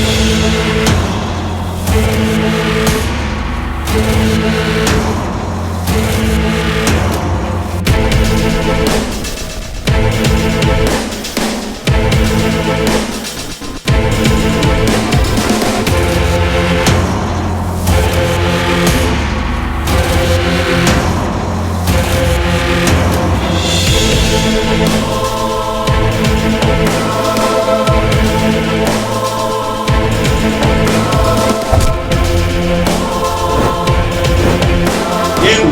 Thank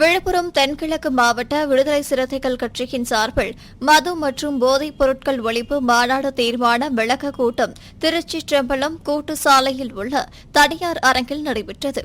Villupuram தென்கிழக்கு மாவட்ட விடுதலை சிறுத்தைகள் கட்சியின் சார்பில் மது மற்றும் போதைப் பொருட்கள் ஒழிப்பு மாநாடு தீர்மான விளக்க கூட்டம் திருச்சிற்றம்பலம் கூட்டு சாலையில் உள்ள தனியார் அரங்கில் நடைபெற்றது.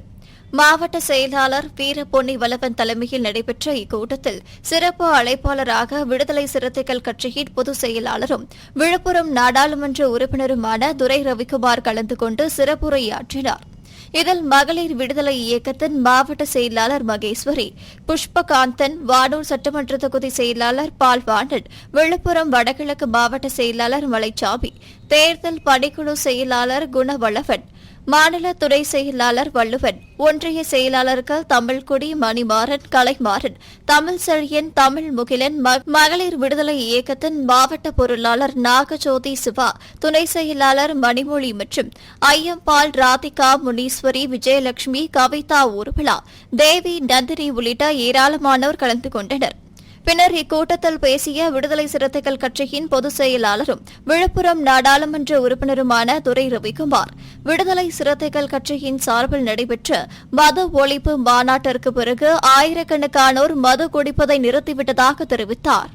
மாவட்ட செயலாளர் வீரபொன்னி வல்லவன் தலைமையில் நடைபெற்ற இக்கூட்டத்தில் சிறப்பு அழைப்பாளராக விடுதலை சிறுத்தைகள் கட்சியின் பொதுச் செயலாளரும் விழுப்புரம் நாடாளுமன்ற உறுப்பினருமான துரை ரவிக்குமார் கலந்து கொண்டு சிறப்புரையாற்றினார். இதில் மகளிர் விடுதலை இயக்கத்தின் மாவட்ட செயலாளர் மகேஸ்வரி புஷ்பகாந்தன் வானூர் சட்டமன்ற தொகுதி செயலாளர் பால்வாணன் விழுப்புரம் வடகிழக்கு மாவட்ட செயலாளர் மலைச்சாமி தேர்தல் பணிக்குழு செயலாளர் குணவளவன் மாநில துறை செயலாளர் வள்ளுவன் ஒன்றிய செயலாளர்கள் தமிழ்குடி மணிமாறன் கலைமாறன் தமிழ் செழியன் தமிழ் முகிலன் மகளிர் விடுதலை இயக்கத்தின் மாவட்ட பொருளாளர் நாகஜோதி சிவா துணை செயலாளர் மணிமொழி மற்றும் ஐயம்பால் ராதிகா முனீஸ்வரி விஜயலட்சுமி கவிதா ஊர்வலா தேவி நந்தினி உள்ளிட்ட ஏராளமானோர் கலந்து கொண்டனர். பின்னர் இக்கூட்டத்தில் பேசிய விடுதலை சிறுத்தைகள் கட்சியின் பொதுச் செயலாளரும் விழுப்புரம் நாடாளுமன்ற உறுப்பினருமான துரை ரவிக்குமார் விடுதலை சிறுத்தைகள் கட்சியின் சார்பில் நடைபெற்ற மது ஒழிப்பு மாநாட்டிற்கு பிறகு ஆயிரக்கணக்கானோர் மது குடிப்பதை நிறுத்திவிட்டதாக தெரிவித்தார்.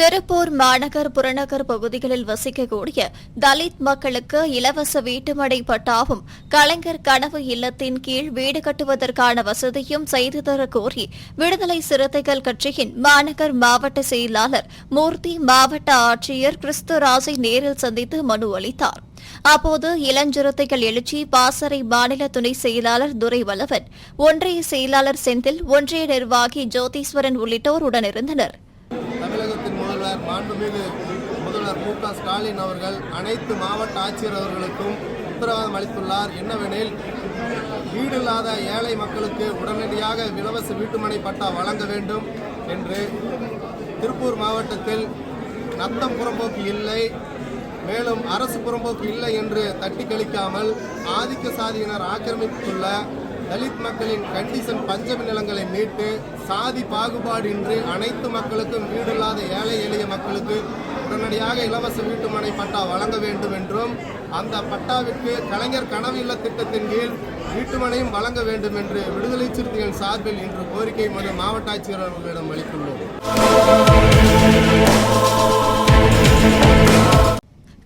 திருப்பூர் மாநகர் புறநகர் பகுதிகளில் வசிக்கக்கூடிய தலித் மக்களுக்கு இலவச வீட்டுமடை பட்டாவும் கலைஞர் கனவு இல்லத்தின் கீழ் வீடு கட்டுவதற்கான வசதியும் செய்து தர கோரி விடுதலை சிறுத்தைகள் கட்சியின் மாநகர் மாவட்ட செயலாளர் மூர்த்தி மாவட்ட ஆட்சியர் கிறிஸ்துராஜை நேரில் சந்தித்து மனு அளித்தார். அப்போது இளஞ்சிறுத்தைகள் எழுச்சி பாசறை மாநில துணை செயலாளர் துரை வல்லவன் ஒன்றிய செயலாளர் செந்தில் ஒன்றிய நிர்வாகி ஜோதீஸ்வரன் உள்ளிட்டோர் உடனிருந்தனர். முதல்வர் மாண்புமிகு முதல்வர் மு க ஸ்டாலின் அவர்கள் அனைத்து மாவட்ட ஆட்சியர் அவர்களுக்கும் உத்தரவாதம் அளித்துள்ளார். என்னவெனில் வீடில்லாத ஏழை மக்களுக்கு உடனடியாக இலவச வீட்டுமனை பட்டா வழங்க வேண்டும் என்று திருப்பூர் மாவட்டத்தில் நத்தம் புறம்போக்கு இல்லை மேலும் அரசு புறம்போக்கு இல்லை என்று தட்டி கழிக்காமல் ஆதிக்க சாதியினர் ஆக்கிரமித்துள்ள தலித் மக்களின் கண்டிஷன் பஞ்சமி நிலங்களை மீட்டு சாதி பாகுபாடின்றி அனைத்து மக்களுக்கும் வீடில்லாத ஏழை எளிய மக்களுக்கு உடனடியாக இலவச வீட்டுமனை பட்டா வழங்க வேண்டும் என்றும் அந்த பட்டாவிற்கு கலைஞர் கனவு இல்ல திட்டத்தின் கீழ் வீட்டுமனையும் வழங்க வேண்டும் என்று விடுதலை சிறுத்தைகள் சார்பில் இன்று கோரிக்கை மனு மாவட்ட ஆட்சியர் அவர்களிடம் அளித்துள்ளோம்.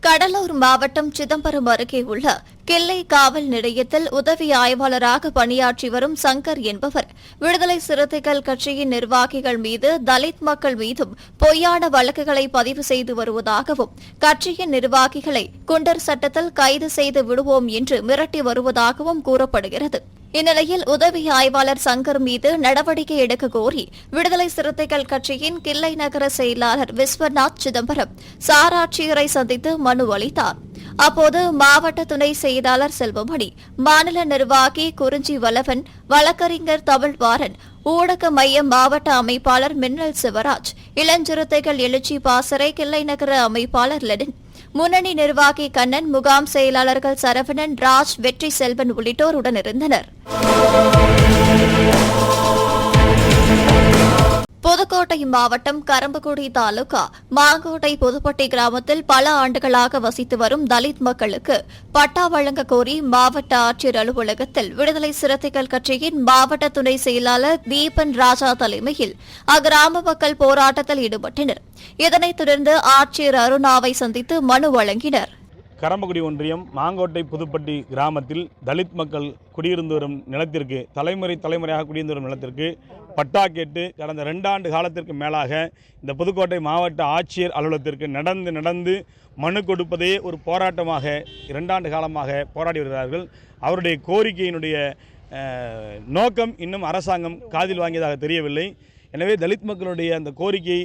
கடலூர் மாவட்டம் சிதம்பரம் அருகே உள்ள கிள்ளை காவல் நிலையத்தில் உதவி ஆய்வாளராக பணியாற்றி வரும் சங்கர் என்பவர். விடுதலை சிறுத்தைகள் கட்சியின் நிர்வாகிகள் மீது தலித் மக்கள் மீதும் பொய்யான வழக்குகளை பதிவு செய்து வருவதாகவும் கட்சியின் நிர்வாகிகளை குண்டர் சட்டத்தில் கைது செய்து விடுவோம் என்று மிரட்டி வருவதாகவும் கூறப்படுகிறது. இந்நிலையில் உதவி ஆய்வாளர் சங்கர் மீது நடவடிக்கை எடுக்க கோரி விடுதலை சிறுத்தைகள் கட்சியின் கிள்ளை நகர செயலாளர் விஸ்வநாத் சிதம்பரம் சாராட்சியரை சந்தித்து மனு அளித்தார். அப்போது மாவட்ட துணை செயலாளர் செல்வமணி மாநில நிர்வாகி குறிஞ்சி வல்லவன் வழக்கறிஞர் தமிழ்வாரன் ஊடக மைய மாவட்ட அமைப்பாளர் மின்னல் சிவராஜ் இளஞ்சிறுத்தைகள் எழுச்சி பாசறை கிள்ளை நகர அமைப்பாளர் லெனின் முன்னணி நிர்வாகி கண்ணன் முகாம் செயலாளர்கள் சரவணன் ராஜ் வெற்றி செல்வன் உள்ளிட்டோர் உடனிருந்தனர். புதுக்கோட்டை மாவட்டம் கரம்பக்குடி தாலுகா மாங்கோட்டை புதுப்பட்டி கிராமத்தில் பல ஆண்டுகளாக வசித்து வரும் தலித் மக்களுக்கு பட்டா வழங்க கோரி மாவட்ட ஆட்சியர் அலுவலகத்தில் விடுதலை சிறுத்தைகள் கட்சியின் மாவட்ட துணை செயலாளர் தீபன் ராஜா தலைமையில் அக்கிராம மக்கள் போராட்டத்தில் ஈடுபட்டனர். இதனைத் தொடர்ந்து ஆட்சியர் அருணாவை சந்தித்து மனு வழங்கினர். கரம்பக்குடி ஒன்றியம் மாங்கோட்டை புதுப்பட்டி கிராமத்தில் தலித் மக்கள் குடியிருந்து வரும் நிலத்திற்கு தலைமுறை தலைமுறையாக குடியிருந்து வரும் நிலத்திற்கு பட்டா கேட்டு கடந்த ரெண்டாண்டு காலத்திற்கு மேலாக இந்த புதுக்கோட்டை மாவட்ட ஆட்சியர் அலுவலகத்திற்கு நடந்து நடந்து மனு கொடுப்பதே ஒரு போராட்டமாக இரண்டாண்டு காலமாக போராடி வருகிறார்கள். அவருடைய கோரிக்கையினுடைய நோக்கம் இன்னும் அரசாங்கம் காதில் வாங்கியதாக தெரியவில்லை. எனவே தலித் மக்களுடைய அந்த கோரிக்கை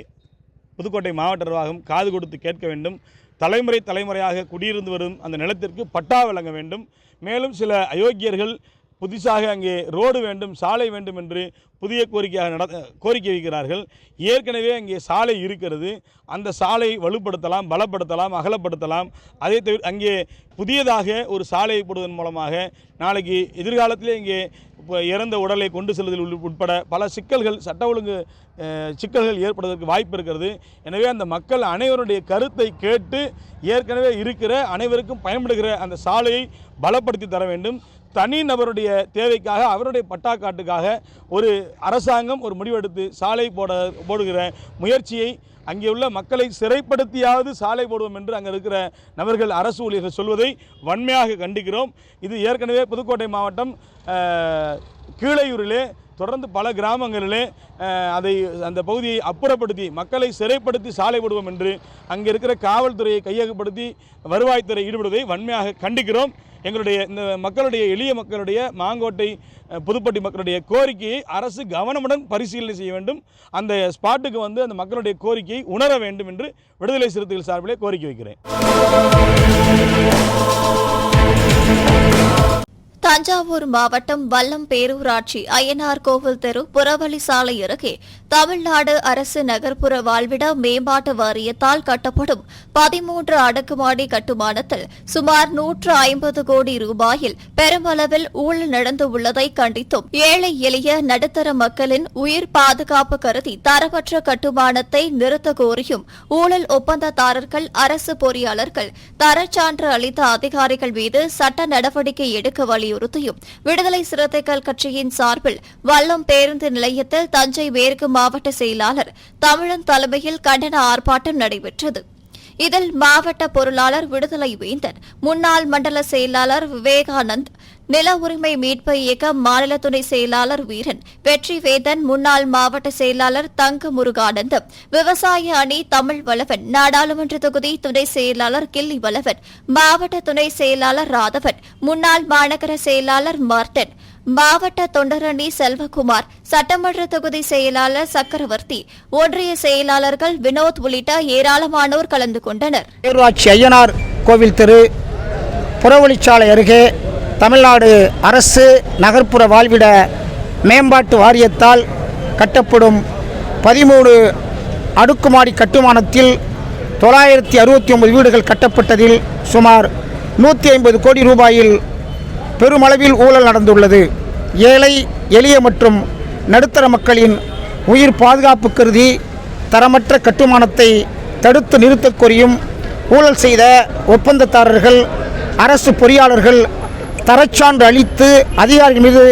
புதுக்கோட்டை மாவட்ட நிர்வாகம் காது கொடுத்து கேட்க வேண்டும். தலைமுறை தலைமுறையாக குடியிருந்து வரும் அந்த நிலத்திற்கு பட்டா வழங்க வேண்டும். மேலும் சில அயோக்கியர்கள் புதுசாக அங்கே ரோடு வேண்டும் சாலை வேண்டும் என்று புதிய கோரிக்கையாக நட கோரிக்கை வைக்கிறார்கள். ஏற்கனவே அங்கே சாலை இருக்கிறது. அந்த சாலை வலுப்படுத்தலாம் பலப்படுத்தலாம் அகலப்படுத்தலாம். அதே தவிர அங்கே புதியதாக ஒரு சாலையை போடுவதன் மூலமாக நாளைக்கு எதிர்காலத்திலே இங்கே இப்போ இறந்த உடலை கொண்டு செல்வதில் உட்பட பல சிக்கல்கள் சட்ட ஒழுங்கு சிக்கல்கள் ஏற்படுவதற்கு வாய்ப்பு இருக்கிறது. எனவே அந்த மக்கள் அனைவருடைய கருத்தை கேட்டு ஏற்கனவே இருக்கிற அனைவருக்கும் பயன்படுகிற அந்த சாலையை பலப்படுத்தி தர வேண்டும். தனி நபருடைய தேவைக்காக அவருடைய பட்டாக்காட்டுக்காக ஒரு அரசாங்கம் ஒரு முடிவெடுத்து சாலை போட போடுகிற முயற்சியை அங்கே உள்ள மக்களை சிறைப்படுத்தியாவது சாலை போடுவோம் என்று அங்கே இருக்கிற நபர்கள் அரசு ஊழியர்கள் சொல்வதை வன்மையாக கண்டிக்கிறோம். இது ஏற்கனவே புதுக்கோட்டை மாவட்டம் கீழையூரிலே தொடர்ந்து பல கிராமங்களிலே அதை அந்த பகுதியை அப்புறப்படுத்தி மக்களை சிறைப்படுத்தி சாலை விடுவோம் என்று அங்கே இருக்கிற காவல்துறையை கையகப்படுத்தி வருவாய்த்துறை ஈடுபடுவதை வன்மையாக கண்டிக்கிறோம். எங்களுடைய இந்த மக்களுடைய எளிய மக்களுடைய மாங்கோட்டை புதுப்பட்டி மக்களுடைய கோரிக்கையை அரசு கவனமுடன் பரிசீலனை செய்ய வேண்டும். அந்த ஸ்பாட்டுக்கு வந்து அந்த மக்களுடைய கோரிக்கையை உணர வேண்டும் என்று விடுதலை சிறுத்தைகள் சார்பிலே கோரிக்கை வைக்கிறேன். தஞ்சாவூர் மாவட்டம் வல்லம் பேரூராட்சி அய்யனார் கோவில் தெரு புறவழி சாலை அருகே தமிழ்நாடு அரசு நகர்ப்புற வாழ்விட மேம்பாட்டு வாரியத்தால் கட்டப்படும் பதிமூன்று அடுக்குமாடி கட்டுமானத்தில் சுமார் நூற்று ஐம்பது கோடி ரூபாயில் பெருமளவில் ஊழல் நடந்து உள்ளதை கண்டித்தும் ஏழை எளிய நடுத்தர மக்களின் உயிர் பாதுகாப்பு கருதி தரமற்ற கட்டுமானத்தை நிறுத்த கோரியும் ஊழல் ஒப்பந்ததாரர்கள் அரசு பொறியாளர்கள் தரச்சான்று அளித்த அதிகாரிகள் மீது சட்ட நடவடிக்கை எடுக்க வலியுறுத்தியும் விடுதலை சிறுத்தைகள் கட்சியின் சார்பில் வல்லம் பேருந்து நிலையத்தில் தஞ்சை மேற்கு மாவட்ட செயலாளர் தமிழன் தலைமையில் கண்டன ஆர்ப்பாட்டம் நடைபெற்றது. இதில் மாவட்ட பொருளாளர் விடுதலை வேந்தன் முன்னாள் மண்டல செயலாளர் விவேகானந்த் நில உரிமை மீட்பு இயக்க மாநில துணை செயலாளர் வீரன் வெற்றி வேதன் முன்னாள் மாவட்ட செயலாளர் தங்க முருகானந்தம் விவசாய அணி தமிழ் வளவன் நாடாளுமன்ற தொகுதி துணை செயலாளர் கில்லி வளவன் மாவட்ட துணை செயலாளர் ராதவன் முன்னாள் மாநகர செயலாளர் மார்டன் மாவட்ட தொண்டரணி செல்வகுமார் சட்டமன்ற தொகுதி செயலாளர் சக்கரவர்த்தி ஒன்றிய செயலாளர்கள் வினோத் உள்ளிட்ட ஏராளமானோர் கலந்து கொண்டனர். ஐயனார் கோவில் தெரு புறவழிச்சாலை அருகே தமிழ்நாடு அரசு நகர்ப்புற வாழ்விட மேம்பாட்டு வாரியத்தால் கட்டப்படும் பதிமூணு அடுக்குமாடி கட்டுமானத்தில் தொள்ளாயிரத்தி அறுபத்தி ஒன்பது வீடுகள் கட்டப்பட்டதில் சுமார் நூற்றி ஐம்பது கோடி ரூபாயில் பெருமளவில் ஊழல் நடந்துள்ளது. ஏழை எளிய மற்றும் நடுத்தர மக்களின் உயிர் பாதுகாப்பு கருதி தரமற்ற கட்டுமானத்தை தடுத்து நிறுத்தக் கோரியும் ஊழல் செய்த ஒப்பந்ததாரர்கள் அரசு பொறியாளர்கள் தரச்சான்று அளித்து அதிகாரிகள் மீது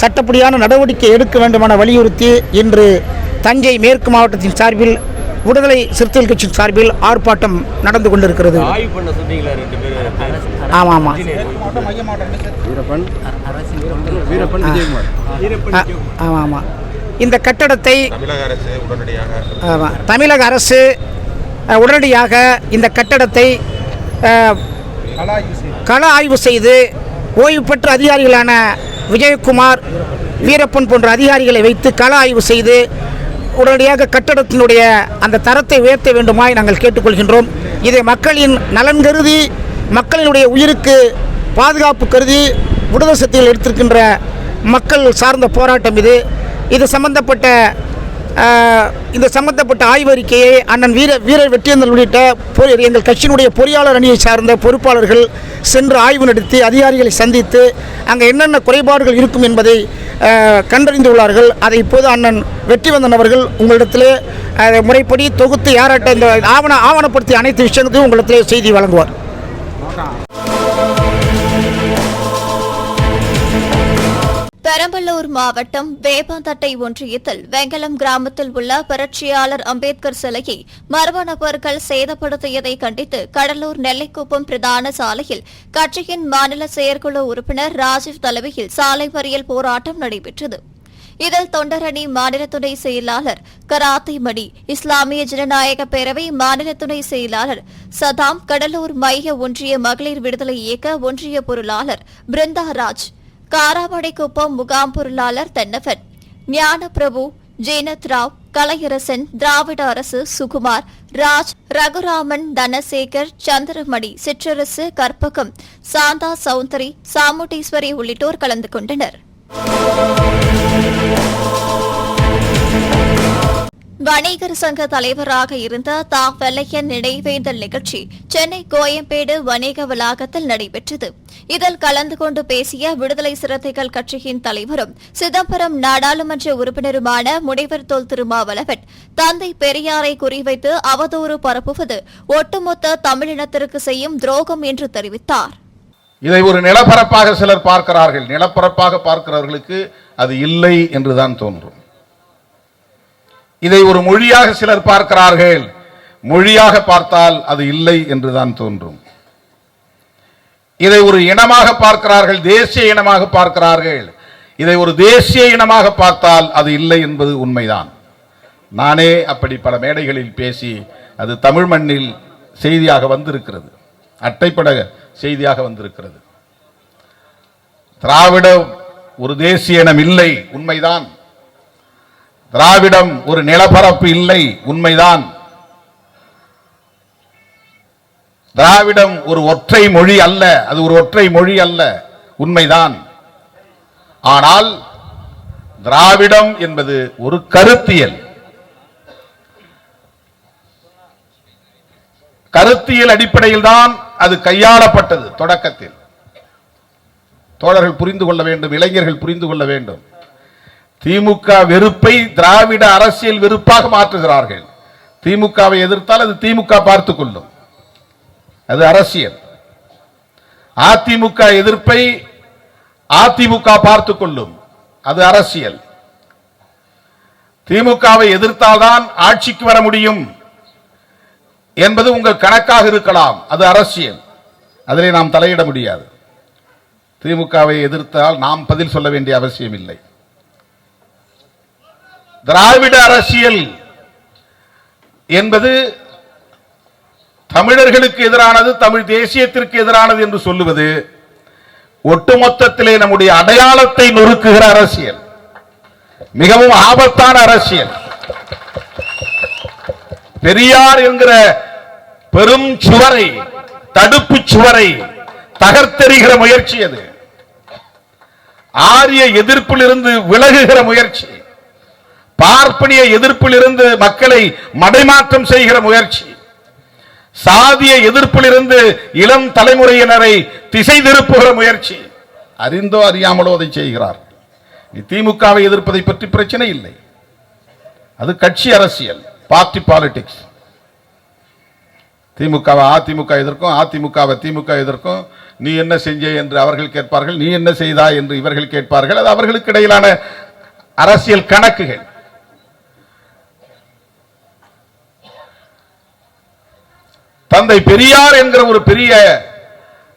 சட்டப்படியான நடவடிக்கை எடுக்க வேண்டுமென வலியுறுத்தி இன்று தஞ்சை மேற்கு மாவட்டத்தின் சார்பில் விடுதலை சிறுத்தைகள் கட்சியின் சார்பில் ஆர்ப்பாட்டம் நடந்து கொண்டிருக்கிறது. ஆமாம் ஆமாம். வீரப்பன். வீரப்பன் விஜயகுமார். ஆமாம் ஆமாம். இந்த கட்டடத்தை தமிழக அரசு உடனடியாக ஆமாம் தமிழக அரசு அஹ், உடனடியாக இந்த கட்டடத்தை கள ஆய்வு செய்து ஓய்வு பெற்ற அதிகாரிகளான விஜயகுமார் வீரப்பன் போன்ற அதிகாரிகளை வைத்து கள ஆய்வு செய்து உடனடியாக கட்டடத்தினுடைய அந்த தரத்தை உயர்த்த வேண்டுமாய் நாங்கள் கேட்டுக்கொள்கின்றோம். இதை மக்களின் நலன் கருதி மக்களினுடைய உயிருக்கு பாதுகாப்பு கருதி விடுதலை சக்திகள் எடுத்திருக்கின்ற மக்கள் சார்ந்த போராட்டம் இது. இது சம்பந்தப்பட்ட இந்த சம்பந்தப்பட்ட ஆய்வறிக்கையை அண்ணன் வீர வீரர் வெற்றியந்தல் உள்ளிட்ட எங்கள் கட்சியினுடைய பொறியாளர் அணியை சார்ந்த பொறுப்பாளர்கள் சென்று ஆய்வு நடத்தி அதிகாரிகளை சந்தித்து அங்கே என்னென்ன குறைபாடுகள் இருக்கும் என்பதை கண்டறிந்துள்ளார்கள். அதை இப்போது அண்ணன் வெற்றிவந்தன் அவர்கள் உங்களிடத்திலே அதை முறைப்படி தொகுத்து யாராட்ட இந்த ஆவண ஆவணப்படுத்திய அனைத்து விஷயங்களையும் உங்களிடத்திலே செய்தி வழங்குவார். திருவள்ளூர் மாவட்டம் வேப்பாந்தட்டை ஒன்றியத்தில் வெங்கலம் கிராமத்தில் உள்ள புரட்சியாளர் அம்பேத்கர் சிலையை மர்ம நபர்கள் சேதப்படுத்தியதை கண்டித்து கடலூர் நெல்லைக்குப்பம் பிரதான சாலையில் கட்சியின் மாநில செயற்குழு உறுப்பினர் ராஜீவ் தலைமையில் சாலை மறியல் போராட்டம் நடைபெற்றது. இதில் தொண்டரணி மாநில துணை செயலாளர் கராத்தி மணி இஸ்லாமிய ஜனநாயக பேரவை மாநில துணை செயலாளர் சதாம் கடலூர் மைய ஒன்றிய மகளிர் விடுதலை இயக்க ஒன்றிய பொருளாளர் பிருந்தா ராஜ் காராமடைக்குப்பம் முகாம் பொருளாளர் தென்னவன். ஞானபிரபு ஜெயனத் ராவ் கலையரசன் திராவிட அரசு சுகுமார் ராஜ் ரகுராமன் தனசேகர் சந்திரமணி சிற்றரசு கற்பகம் சாந்தா சௌந்தரி சாமுண்டீஸ்வரி உள்ளிட்டோர் கலந்து கொண்டனர். வணிகர் சங்க தலைவராக இருந்த தா. வெள்ளையன் நினைவேந்தல் நிகழ்ச்சி சென்னை கோயம்பேடு வணிக வளாகத்தில் நடைபெற்றது. இதில் கலந்து கொண்டு பேசிய விடுதலை சிறுத்தைகள் கட்சியின் தலைவரும் சிதம்பரம் நாடாளுமன்ற உறுப்பினருமான முனைவர் தொல் திருமாவளவன் தந்தை பெரியாரை குறிவைத்து அவதூறு பரப்புவது ஒட்டுமொத்த தமிழினத்திற்கு செய்யும் துரோகம் என்று தெரிவித்தார். இதை ஒரு நிலப்பரப்பாக சிலர் பார்க்கிறார்கள். நிலப்பரப்பாக பார்க்கிறவர்களுக்கு அது இல்லை என்றுதான் தோன்றும். இதை ஒரு மொழியாக சிலர் பார்க்கிறார்கள். மொழியாக பார்த்தால் அது இல்லை என்றுதான் தோன்றும். இதை ஒரு இனமாக பார்க்கிறார்கள் தேசிய இனமாக பார்க்கிறார்கள். இதை ஒரு தேசிய இனமாக பார்த்தால் அது இல்லை என்பது உண்மைதான். நானே அப்படி பல மேடைகளில் பேசி அது தமிழ் மண்ணில் செய்தியாக வந்திருக்கிறது. அட்டைப்பட செய்தியாக வந்திருக்கிறது. திராவிடம் ஒரு தேசிய இனம் இல்லை உண்மைதான். திராவிடம் ஒரு நிலப்பரப்பு இல்லை உண்மைதான். திராவிடம் ஒரு ஒற்றை மொழி அல்ல அது ஒரு ஒற்றை மொழி அல்ல உண்மைதான். ஆனால் திராவிடம் என்பது ஒரு கருத்தியல். கருத்தியல் அடிப்படையில் தான் அது கையாளப்பட்டது தொடக்கத்தில். தோழர்கள் புரிந்து கொள்ள வேண்டும் இளைஞர்கள் புரிந்து கொள்ள வேண்டும். திமுக வெறுப்பை திராவிட அரசியல் வெறுப்பாக மாற்றுகிறார்கள். திமுகவை எதிர்த்தால் அது திமுக பார்த்துக் கொள்ளும். அது அரசியல். அதிமுக எதிர்ப்பை அதிமுக பார்த்துக் கொள்ளும். அது அரசியல். திமுகவை எதிர்த்தால்தான் ஆட்சிக்கு வர முடியும் என்பது உங்கள் கணக்காக இருக்கலாம். அது அரசியல். அதிலே நாம் தலையிட முடியாது. திமுகவை எதிர்த்தால் நாம் பதில் சொல்ல வேண்டிய அவசியம் இல்லை திராவிட அரசியல் என்பது தமிழர்களுக்கு எதிரானது தமிழ் தேசியத்திற்கு எதிரானது என்று சொல்லுவது ஒட்டுமொத்தத்திலே நம்முடைய அடையாளத்தை நொறுக்குகிற அரசியல் மிகவும் ஆபத்தான அரசியல். பெரியார் என்கிற பெரும் சுவரை தடுப்பு சுவரை தகர்த்தெறிகிற முயற்சி அது. ஆரிய எதிர்ப்பிலிருந்து விலகுகிற முயற்சி. பார்ப்பனிய எதிர்ப்பிலிருந்து மக்களை மடைமாற்றம் செய்கிற முயற்சி. சாதிய எதிர்ப்பிலிருந்து இளம் தலைமுறையினரை திசை திருப்புகிற முயற்சி. அறிந்தோ அறியாமலோ அதை செய்கிறார். திமுகவை எதிர்ப்பதை பற்றி பிரச்சனை இல்லை. அது கட்சி அரசியல் பார்ட்டி பாலிடிக்ஸ் திமுகவை அதிமுக எதிர்க்கும் அதிமுகவை திமுக எதிர்க்கும். நீ என்ன செஞ்ச என்று அவர்கள் கேட்பார்கள் நீ என்ன செய்தா என்று இவர்கள் கேட்பார்கள். அது அவர்களுக்கு இடையிலான அரசியல் கணக்குகள். தந்தை பெரியார் என்கிற ஒரு பெரிய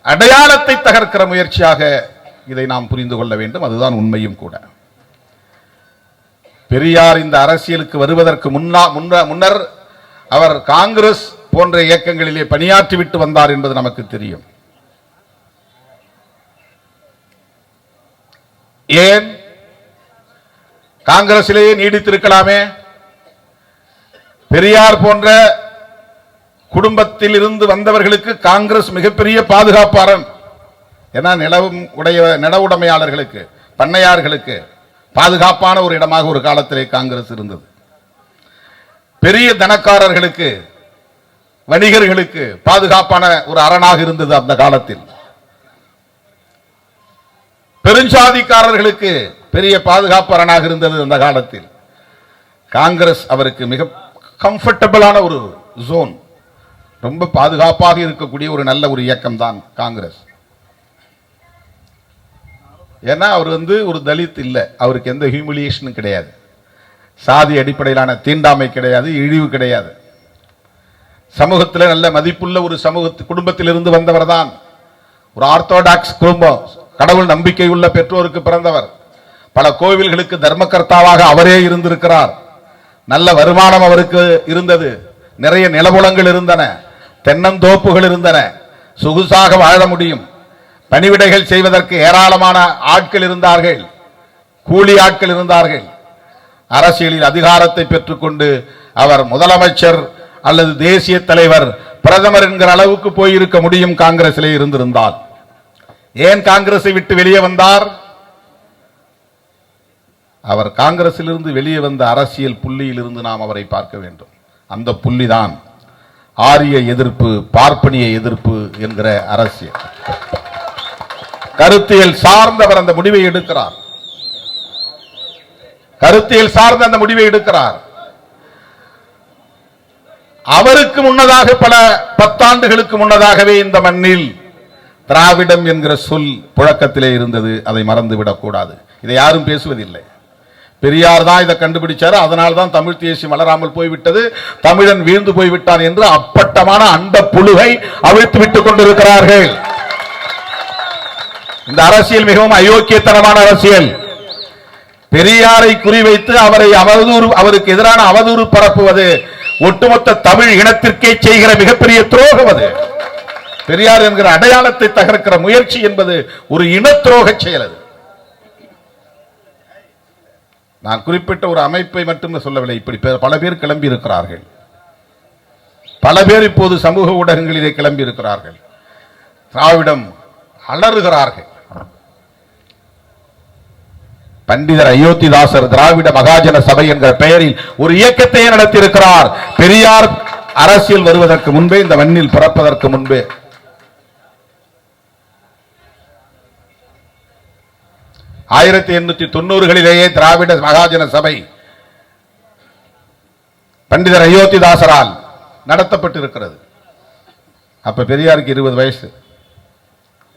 அடையாளத்தை தகர்க்கிற முயற்சியாக இதை நாம் புரிந்து கொள்ள வேண்டும். அதுதான் உண்மையும் கூட. பெரியார் இந்த அரசியலுக்கு வருவதற்கு முன்னா முன்ன- முன்னர் அவர் காங்கிரஸ் போன்ற இயக்கங்களிலே பணியாற்றிவிட்டு வந்தார் என்பது நமக்கு தெரியும். ஏன்? காங்கிரசிலேயே நீடித்திருக்கலாமே. பெரியார் போன்ற குடும்பத்தில் இருந்து வந்தவர்களுக்கு காங்கிரஸ் மிகப்பெரிய பாதுகாப்பாரன் ஏன்னா நிலவும் உடைய நில உடைமையாளர்களுக்கு பண்ணையார்களுக்கு பாதுகாப்பான ஒரு இடமாக ஒரு காலத்திலே காங்கிரஸ் இருந்தது. பெரிய தனக்காரர்களுக்கு வணிகர்களுக்கு பாதுகாப்பான ஒரு அரணாக இருந்தது அந்த காலத்தில். பெருஞ்சாதிக்காரர்களுக்கு பெரிய பாதுகாப்பு அரணாக இருந்தது அந்த காலத்தில். காங்கிரஸ் அவருக்கு மிக கம்ஃபர்டபுளான ஒரு ஜோன் ரொம்ப பாதுகாப்பாக இருக்கக்கூடிய ஒரு நல்ல ஒரு இயக்கம் தான் காங்கிரஸ். ஏன்னா அவர் வந்து ஒரு தலித் இல்லை. அவருக்கு எந்த ஹியூமிலியேஷனும் கிடையாது. சாதி அடிப்படையிலான தீண்டாமை கிடையாது இழிவு கிடையாது. சமூகத்தில் நல்ல மதிப்புள்ள ஒரு சமூக குடும்பத்திலிருந்து வந்தவர் தான் ஒரு ஆர்த்தோடாக்ஸ் குடும்பம் கடவுள் நம்பிக்கை உள்ள பெற்றோருக்கு பிறந்தவர். பல கோவில்களுக்கு தர்மகர்த்தாவாக அவரே இருந்திருக்கிறார். நல்ல வருமானம் அவருக்கு இருந்தது. நிறைய நிலபுலங்கள் இருந்தன. தென்னந்தோப்புகள் இருந்தன. சொகுசாக வாழ முடியும். பணிவிடைகள் செய்வதற்கு ஏராளமான ஆட்கள் இருந்தார்கள். கூலி ஆட்கள் இருந்தார்கள். அரசியலில் அதிகாரத்தை பெற்றுக்கொண்டு அவர் முதலமைச்சர் அல்லது தேசிய தலைவர் பிரதமர் என்கிற அளவுக்கு போயிருக்க முடியும் காங்கிரசிலே இருந்திருந்தால். ஏன் காங்கிரஸை விட்டு வெளியே வந்தார்? அவர் காங்கிரசிலிருந்து வெளியே வந்த அரசியல் புள்ளியிலிருந்து நாம் அவரை பார்க்க வேண்டும். அந்த புள்ளிதான் ஆரிய எதிர்ப்பு பார்ப்பனிய எதிர்ப்பு என்கிற அரசியல். கருத்தியல் சார்ந்தவர் அந்த முடிவை எடுக்கிறார். கருத்தியல் சார்ந்த அந்த முடிவை எடுக்கிறார். அவருக்கு முன்னதாக பல பத்தாண்டுகளுக்கு முன்னதாகவே இந்த மண்ணில் திராவிடம் என்கிற சொல் புழக்கத்திலே இருந்தது. அதை மறந்துவிடக் கூடாது இதை யாரும் பேசுவதில்லை. பெரியார் தான் இதை கண்டுபிடிச்சாரு. அதனால தான் தமிழ் தேசியம் வளராமல் போய்விட்டது. தமிழன் வீழ்ந்து போய்விட்டான் என்று அப்பட்டமான அந்த புழுகை அவிழ்த்து விட்டுக் கொண்டிருக்கிறார்கள். இந்த அரசியல் மிகவும் அயோக்கியத்தனமான அரசியல். பெரியாரை குறிவைத்து அவரை அவதூறு அவருக்கு எதிரான அவதூறு பரப்புவது ஒட்டுமொத்த தமிழ் இனத்திற்கே செய்கிற மிகப்பெரிய துரோகம் அது. பெரியார் என்கிற அடையாளத்தை தகர்க்கிற முயற்சி என்பது ஒரு இன துரோக செயல் அது. நான் குறிப்பிட்ட ஒரு அமைப்பை மட்டும் சொல்லவில்லை இப்படி பல பேர் கிளம்பி இருக்கிறார்கள் பல பேர் இப்போது சமூக ஊடகங்களிலே கிளம்பி இருக்கிறார்கள் திராவிடம் அலறுகிறார்கள். பண்டிதர் அயோத்திதாசர் திராவிட மகாஜன சபை என்கிற பெயரில் ஒரு இயக்கத்தையே நடத்தியிருக்கிறார். பெரியார் அரசியல் வருவதற்கு முன்பே இந்த மண்ணில் பிறப்பதற்கு முன்பே. ஆயிரத்தி எண்ணூத்தி தொண்ணூறுகளிலேயே திராவிட மகாஜன சபை பண்டிதர் அயோத்திதாசரால் நடத்தப்பட்டிருக்கிறது. அப்ப பெரியாருக்கு இருபது வயசு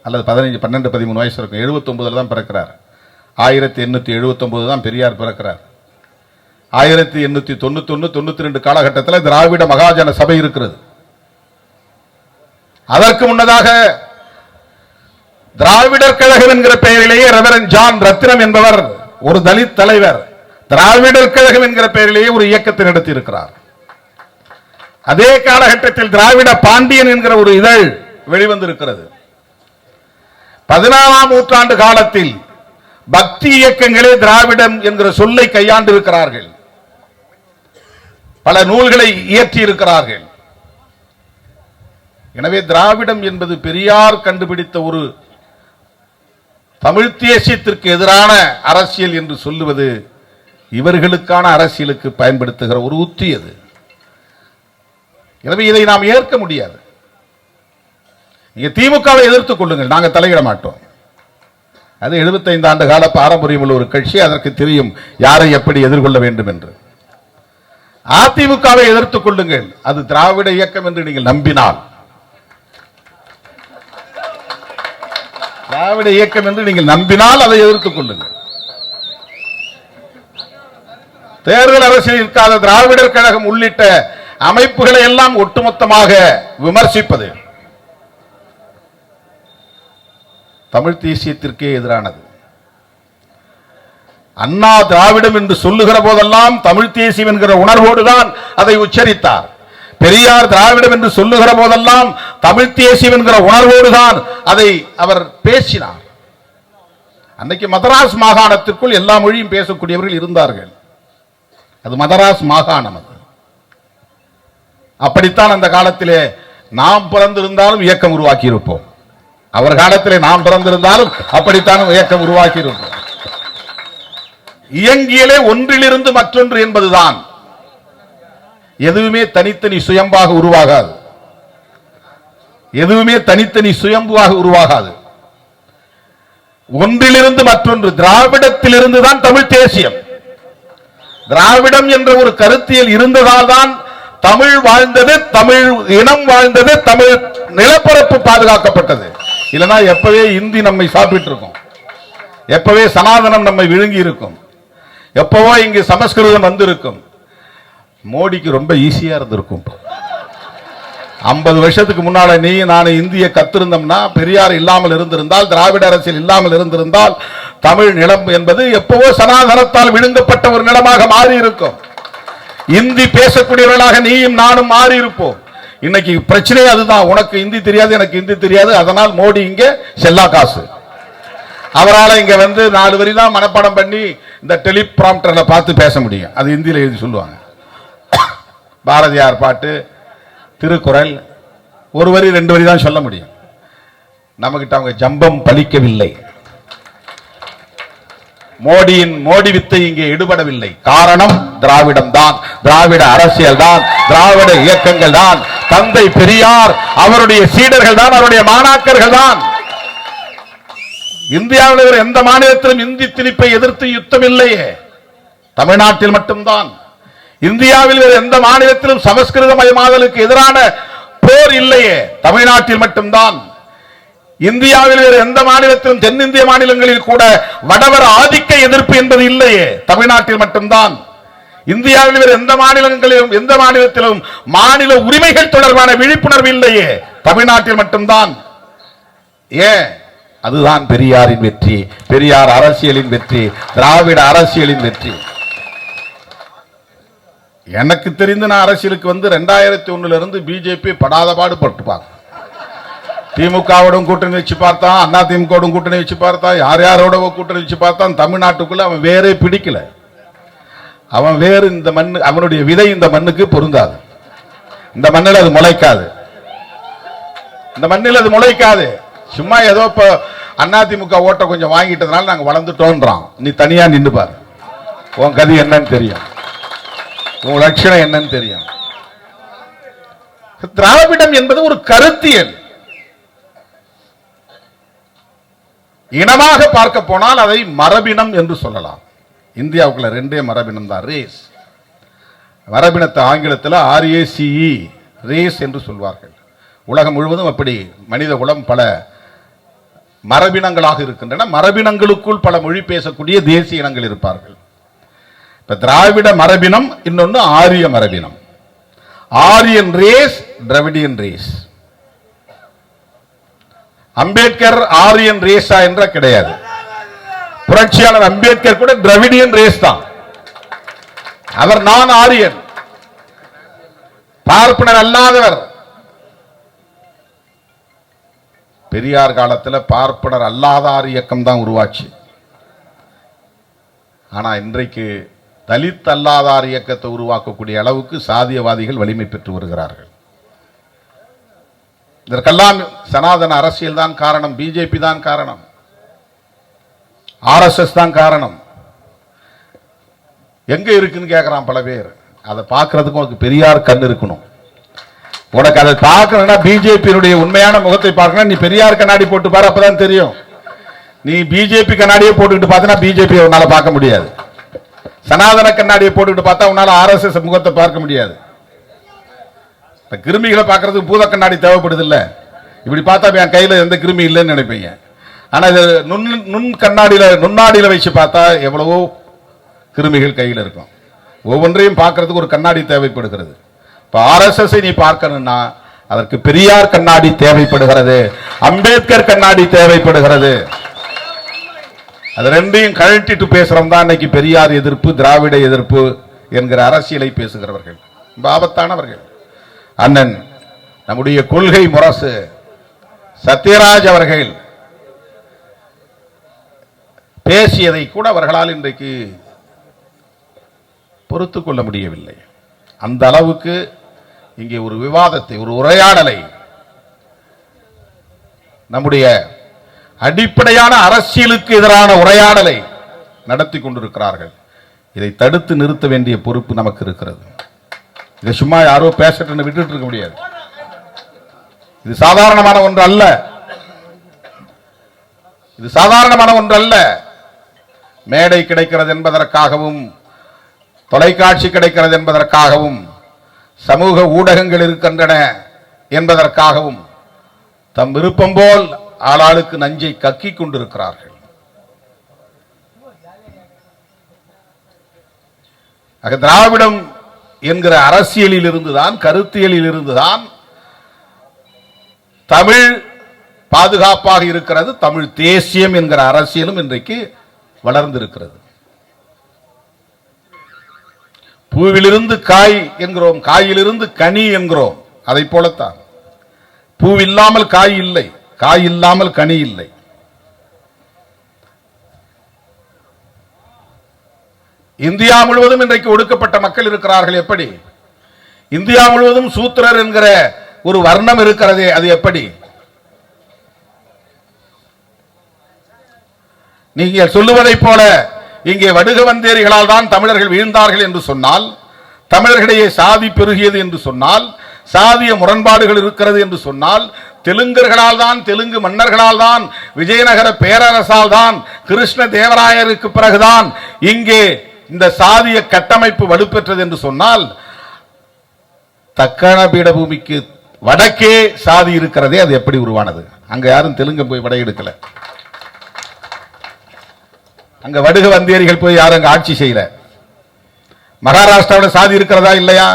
அல்லது பதினஞ்சு பன்னெண்டு பதிமூணு வயசு இருக்கும். 79 தான் பிறக்கிறார். ஆயிரத்தி எண்ணூத்தி எழுபத்தொன்பது தான் பெரியார் பிறக்கிறார். ஆயிரத்தி எண்ணூத்தி தொண்ணூத்தொன்னு தொண்ணூத்தி ரெண்டு காலகட்டத்தில் திராவிட மகாஜன சபை இருக்கிறது. அதற்கு முன்னதாக திராவிடர் கழகம் என்கிற பெயரிலேயே ரெவரன் ஜான் ரத்தினம் என்பவர் ஒரு தலித் தலைவர். திராவிடர் கழகம் என்கிற பெயரிலேயே ஒரு இயக்கத்தை நடத்தி இருக்கிறார் அதே காலகட்டத்தில் திராவிட பாண்டியன் என்கிற ஒரு இதழ் வெளிவந்திருக்கிறது. பதினாறாம் நூற்றாண்டு காலத்தில் பக்தி இயக்கங்களே திராவிடம் என்கிற சொல்லை கையாண்டு இருக்கிறார்கள் பல நூல்களை இயற்றி இருக்கிறார்கள் எனவே திராவிடம் என்பது பெரியார் கண்டுபிடித்த ஒரு தமிழ் தேசியத்திற்கு எதிரான அரசியல் என்று சொல்லுவது இவர்களுக்கான அரசியலுக்கு பயன்படுத்துகிற ஒரு உத்தி அது. எனவே இதை நாம் ஏற்க முடியாது. நீங்க திமுகவை எதிர்த்துக் கொள்ளுங்கள். நாங்க தலையிட மாட்டோம். அது 75 ஆண்டு கால பாரம்பரியம் உள்ள ஒரு கட்சி அதற்கு தெரியும் யாரை எப்படி எதிர்கொள்ள வேண்டும் என்று. அதிமுகவை எதிர்த்துக் கொள்ளுங்கள். அது திராவிட இயக்கம் என்று நீங்கள் நம்பினால். திராவிட இயக்கம் என்று நீங்கள் நம்பினால் அதை எதிர்த்துக் கொள்ளுங்கள். தேர்தல் அரசியல் இருக்காத திராவிடர் கழகம் உள்ளிட்ட அமைப்புகளை எல்லாம் ஒட்டுமொத்தமாக விமர்சிப்பது தமிழ் தேசியத்திற்கே எதிரானது. அண்ணா திராவிடம் என்று சொல்லுகிற போதெல்லாம் தமிழ் தேசியம் என்கிற உணர்வோடு தான் அதை உச்சரித்தார். பெரியார் திராவிடம் என்று சொல்லுகிற போதெல்லாம் தமிழ் தேசியம் என்கிற உணர்வோடு தான் அதை அவர் பேசினார். அன்னைக்கு மதராஸ் மாகாணத்திற்குள் எல்லா மொழியும் பேசக்கூடியவர்கள் இருந்தார்கள். அது மதராஸ் மாகாணம் அது. அப்படித்தான் அந்த காலத்திலே நாம் பிறந்திருந்தாலும் இயக்கம் உருவாக்கி இருப்போம் அவர் காலத்திலே நாம் பிறந்திருந்தாலும் அப்படித்தான் இயக்கம் உருவாக்கி இருப்போம் இயங்கியலே ஒன்றிலிருந்து மற்றொன்று என்பதுதான். எதுவுமே தனித்தனி சுயம்பாக உருவாகாது. எதுவுமே தனித்தனி சுயம்புவாக உருவாகாது. ஒன்றிலிருந்து மற்றொன்று திராவிடத்திலிருந்து தான் தமிழ் தேசியம். திராவிடம் என்ற ஒரு கருத்தியல் இருந்ததால் தான் தமிழ் வாழ்ந்தது தமிழ் இனம் வாழ்ந்தது தமிழ் நிலப்பரப்பு பாதுகாக்கப்பட்டது. இல்லைன்னா எப்பவே இந்தி நம்மை சாப்பிட்டு இருக்கும் எப்பவே சனாதனம் நம்மை விழுங்கி இருக்கும் எப்பவோ இங்கு சமஸ்கிருதம் வந்திருக்கும். மோடிக்கு ரொம்ப ஈஸியாக இருந்திருக்கும் ஐம்பது வருஷத்துக்கு முன்னால நீ நான் இந்திய கத்திருந்தோம்னா பெரியார் இல்லாமல் இருந்திருந்தால் திராவிட அரசியல் இல்லாமல் இருந்திருந்தால் தமிழ் நிலம் என்பது எப்பவோ சனாதனத்தால் விழுங்கப்பட்ட ஒரு நிலமாக மாறி இருக்கும் இந்தி பேசக்கூடியவர்களாக நீயும் நானும் மாறி இருப்போம் இன்னைக்கு பிரச்சனை அதுதான். உனக்கு இந்தி தெரியாது எனக்கு இந்தி தெரியாது. அதனால் மோடி இங்கே செல்லா காசு. அவரால் இங்க வந்து நாலு வரி தான் மனப்பாடம் பண்ணி இந்த டெலிபிராம்டர்ல பார்த்து பேச முடியும். அது இந்தியில எழுதி சொல்லுவாங்க. பாரதியார் பாட்டு திருக்குறள் ஒரு வரி ரெண்டு வரி தான் சொல்ல முடியும். நம்மகிட்ட அவங்க ஜம்பம் பலிக்கவில்லை. மோடியின் மோடி வித்தை இங்கே ஈடுபடவில்லை காரணம் திராவிடம் தான் திராவிட அரசியல் தான் திராவிட இயக்கங்கள் தான். தந்தை பெரியார் அவருடைய சீடர்கள் தான் அவருடைய மாணாக்கர்கள் தான். இந்தியாவில் எந்த மாநிலத்திலும் இந்தி திணிப்பை எதிர்த்து யுத்தம் இல்லையே தமிழ்நாட்டில் மட்டும்தான். இந்தியாவில் வேறு எந்த மாநிலத்திலும் சமஸ்கிருத மயமாதலுக்கு எதிரான போர் இல்லையே. தமிழ்நாட்டில் மட்டும்தான். இந்தியாவில் வேறு எந்த மாநிலத்திலும் தென்னிந்திய மாநிலங்களில் கூட வடவர் ஆதிக்க எதிர்ப்பு என்பது இல்லையே. தமிழ்நாட்டில் மட்டும்தான். இந்தியாவில் வேறு எந்த மாநிலங்களிலும் எந்த மாநிலத்திலும் மாநில உரிமைகள் தொடர்பான விழிப்புணர்வு இல்லையே. தமிழ்நாட்டில் மட்டும்தான். ஏன்? அதுதான் பெரியாரின் வெற்றி பெரியார் அரசியலின் வெற்றி திராவிட அரசியலின் வெற்றி. எனக்கு தெரிந்து நான் அரசியலுக்கு வந்து ரெண்டாயிரத்தி ஒண்ணுல இருந்து பிஜேபி படாத பாடு பட்டுப்பாங்க திமுகவோடும் கூட்டணி வச்சு பார்த்தான் அண்ணா திமுகவோடும் கூட்டணி வச்சு பார்த்தான் யார் யாரோட கூட்டணி வச்சு பார்த்தான் தமிழ்நாட்டுக்குள்ள அவன் வேறே பிடிக்கல. அவன் வேறு இந்த மண்ணு அவனுடைய விதை இந்த மண்ணுக்கு பொருந்தாது. இந்த மண்ணில் அது முளைக்காது. இந்த மண்ணில் அது முளைக்காது. சும்மா ஏதோ இப்போ அதிமுக ஓட்டை கொஞ்சம் வாங்கிட்டதுனால நாங்கள் வளர்ந்துட்டோன்றான். நீ தனியாக நின்று பாரு உன் கதி என்னன்னு தெரியும். உன் லட்சணம் என்னன்னு தெரியும். திராவிடம் என்பது ஒரு கருத்தியல் இனமாக பார்க்க போனால் அதை மரபினம் என்று சொல்லலாம். இந்தியாவுக்குள்ள ரெண்டே மரபினம் தான் ரேஸ் மரபினத்தை ஆங்கிலத்தில் ஆர்ஏசிஇ ரேஸ் என்று சொல்வார்கள். உலகம் முழுவதும் அப்படி மனித குலம் பல மரபினங்களாக இருக்கின்றன. மரபினங்களுக்குள் பல மொழி பேசக்கூடிய தேசிய இனங்கள் இருப்பார்கள். இப்ப திராவிட மரபினம் இன்னொன்னு ஆரிய மரபினம். Aryan race Dravidian race Ambedkar Aryan ரேஸா என்ற கிடையாது. புரட்சியாளர் அம்பேத்கர் கூட திராவிடியன் ரேஸ் தான். அவர் நான் ஆரியன். பார்ப்பனர் அல்லாதவர். பெரியார் காலத்தில் பார்ப்பனர் அல்லாதார் இயக்கம் தான் உருவாச்சு. ஆனா இன்றைக்கு தலித் அல்லாதார் இயக்கத்தை உருவாக்கக்கூடிய அளவுக்கு சாதியவாதிகள் வலிமை பெற்று வருகிறார்கள். இதற்கெல்லாம் சனாதன அரசியல் தான் காரணம் பிஜேபி தான் காரணம் ஆர்எஸ்எஸ் தான் காரணம். எங்க இருக்குன்னு கேட்கறான் பல பேர். அதை பார்க்கறதுக்கு உனக்கு பெரியார் கண் இருக்கணும். உனக்கு அதை பார்க்கணும்னா பிஜேபியினுடைய உண்மையான முகத்தை பார்க்கணும். நீ பெரியார் கண்ணாடி போட்டு பாரு அப்பதான் தெரியும். நீ பிஜேபி கண்ணாடியை போட்டுக்கிட்டு பார்த்தனா பிஜேபி உன்னால பார்க்க முடியாது. சனாதன கண்ணாடியை போட்டுக்கிட்டு பார்த்தா உன்னால ஆர்எஸ்எஸ் முகத்தை பார்க்க முடியாது. இந்த கிருமிகளை பார்க்கறதுக்கு பூத கண்ணாடி தேவைப்படுது இல்ல இப்படி பார்த்தா என் கையில எந்த கிருமி இல்லைன்னு நினைப்பீங்க. ஆனா இது நுண் நுண் கண்ணாடியில நுண்ணாடியில வச்சு பார்த்தா எவ்வளவோ கிருமிகள் கையில் இருக்கும். ஒவ்வொன்றையும் பார்க்கறதுக்கு ஒரு கண்ணாடி தேவைப்படுகிறது. இப்போ ஆர்எஸ்எஸ் நீ பார்க்கணும்னா அதற்கு பெரியார் கண்ணாடி தேவைப்படுகிறது அம்பேத்கர் கண்ணாடி தேவைப்படுகிறது. அது ரெண்டையும் கழட்டிட்டு பேசுறோம் தான் இன்னைக்கு பெரியார் எதிர்ப்பு திராவிட எதிர்ப்பு என்கிற அரசியலை பேசுகிறவர்கள். ரொம்ப ஆபத்தானவர்கள். அண்ணன் நம்முடைய கொள்கை முரசு சத்யராஜ் அவர்கள் பேசியதை கூட அவர்களால் இன்றைக்கு பொறுத்து கொள்ள முடியவில்லை. அந்த அளவுக்கு இங்கே ஒரு விவாதத்தை ஒரு உரையாடலை நம்முடைய அடிப்படையான அரசியலுக்கு எதிரான உரையாடலை நடத்தி கொண்டிருக்கிறார்கள். இதை தடுத்து நிறுத்த வேண்டிய பொறுப்பு நமக்கு இருக்கிறது. இதை சும்மா யாரோ பேசட்டுன்னு விட்டுட்டு இருக்க முடியாது. இது சாதாரணமான ஒன்று அல்ல. இது சாதாரணமான ஒன்று அல்ல. மேடை கிடைக்கிறது என்பதற்காகவும் தொலைக்காட்சி கிடைக்கிறது என்பதற்காகவும் சமூக ஊடகங்கள் இருக்கின்றன என்பதற்காகவும் தம் விருப்பம் போல் ஆளாளுக்கு நஞ்சை கக்கிக் கொண்டிருக்கிறார்கள். திராவிடம் என்கிற அரசியலில் இருந்துதான் கருத்தியலில் இருந்துதான் தமிழ் பாதுகாப்பாக இருக்கிறது தமிழ் தேசியம் என்கிற அரசியலும் இன்றைக்கு வளர்ந்திருக்கிறது. பூவிலிருந்து காய் என்கிறோம் காயிலிருந்து கனி என்கிறோம் அதை போலத்தான். பூவில்லாமல் காய் இல்லை. காய் இல்லாமல் கனி இல்லை. இந்தியா முழுவதும் இன்றைக்கு ஒடுக்கப்பட்ட மக்கள் இருக்கிறார்கள் எப்படி? இந்தியா முழுவதும் சூத்திரர் என்கிற ஒரு வர்ணம் இருக்கிறதே அது எப்படி? நீங்கள் சொல்லுவதைப் போல இங்கே வடுக வந்தேரிகளால் தான் தமிழர்கள் வீழ்ந்தார்கள் என்று சொன்னால் தமிழர்களிடையே சாதி பெருகியது என்று சொன்னால் சாதிய முரண்பாடுகள் இருக்கிறது என்று சொன்னால் தெலுங்கர்களால் தான் தெலுங்கு மன்னர்களால் தான் விஜயநகர பேரரசால் தான் கிருஷ்ண தேவராயருக்கு பிறகுதான் இங்கே இந்த சாதிய கட்டமைப்பு வலுப்பெற்றது என்று சொன்னால் தக்கான பீடபூமிக்கு வடக்கே சாதி இருக்கிறதே அது எப்படி உருவானது? அங்க யாரும் தெலுங்கு போய் படையெடுக்கல அங்க வடுக வந்தேரிகள் போய் யாரும் அங்க ஆட்சி செய்யல. மகாராஷ்டிராவில் சாதி இருக்கிறதா இல்லையா?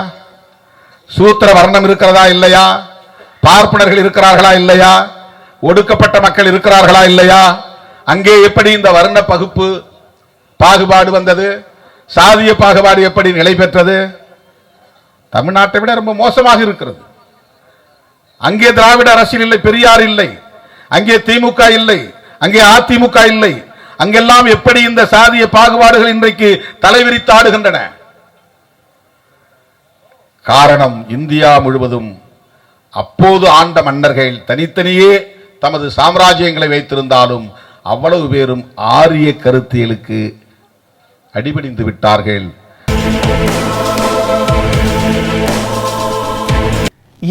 சூத்திர வர்ணம் இருக்கிறதா இல்லையா? பார்ப்பனர்கள் இருக்கிறார்களா இல்லையா? ஒடுக்கப்பட்ட மக்கள் இருக்கிறார்களா இல்லையா? அங்கே எப்படி இந்த வர்ண பகுப்பு பாகுபாடு வந்தது? சாதிய பாகுபாடு எப்படி நிலை பெற்றது? தமிழ்நாட்டை விட ரொம்ப மோசமாக இருக்கிறது. அங்கே திராவிட அரசியல் இல்லை பெரியார் இல்லை. அங்கே திமுக இல்லை அங்கே அதிமுக இல்லை. அங்கெல்லாம் எப்படி இந்த சாதிய பாகுபாடுகள் இன்றைக்கு தலைவிரித்து ஆடுகின்றன? காரணம் இந்தியா முழுவதும். அப்போது ஆண்ட மன்னர்கள் தனித்தனியே தமது சாம்ராஜ்யங்களை வைத்திருந்தாலும் அவ்வளவு பேரும் ஆரிய கருத்தியலுக்கு அடிபணிந்து விட்டார்கள்.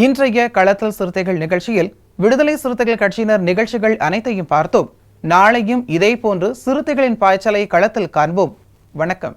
இன்றைய களத்தல் சிறுத்தைகள் நிகழ்ச்சியில் விடுதலை சிறுத்தைகள் கட்சியினர் நிகழ்ச்சிகள் அனைத்தையும் பார்த்தோம். நாளையும் இதேபோன்று சிறுத்தைகளின் பாய்ச்சலை களத்தில் காண்போம். வணக்கம்.